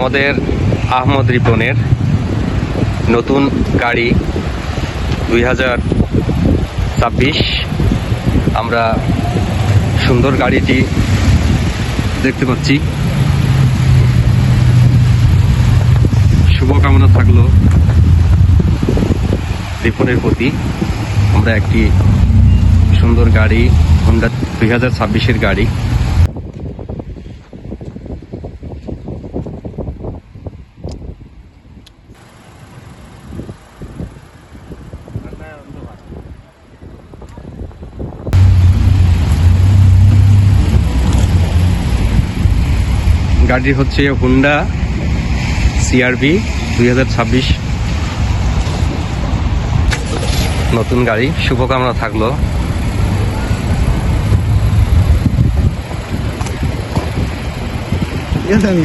আমাদের আহমদ রিপনের নতুন গাড়ি দুই হাজার ছাব্বিশ। আমরা সুন্দর গাড়িটি দেখতে পাচ্ছি। শুভকামনা থাকল রিপনের প্রতি। আমরা একটি সুন্দর গাড়ি হোন্ডা দুই হাজার ছাব্বিশের গাড়ি। গাড়ি হচ্ছে হুন্ডা সিআরবি দুই নতুন গাড়ি শুভকামনা থাকল। আমি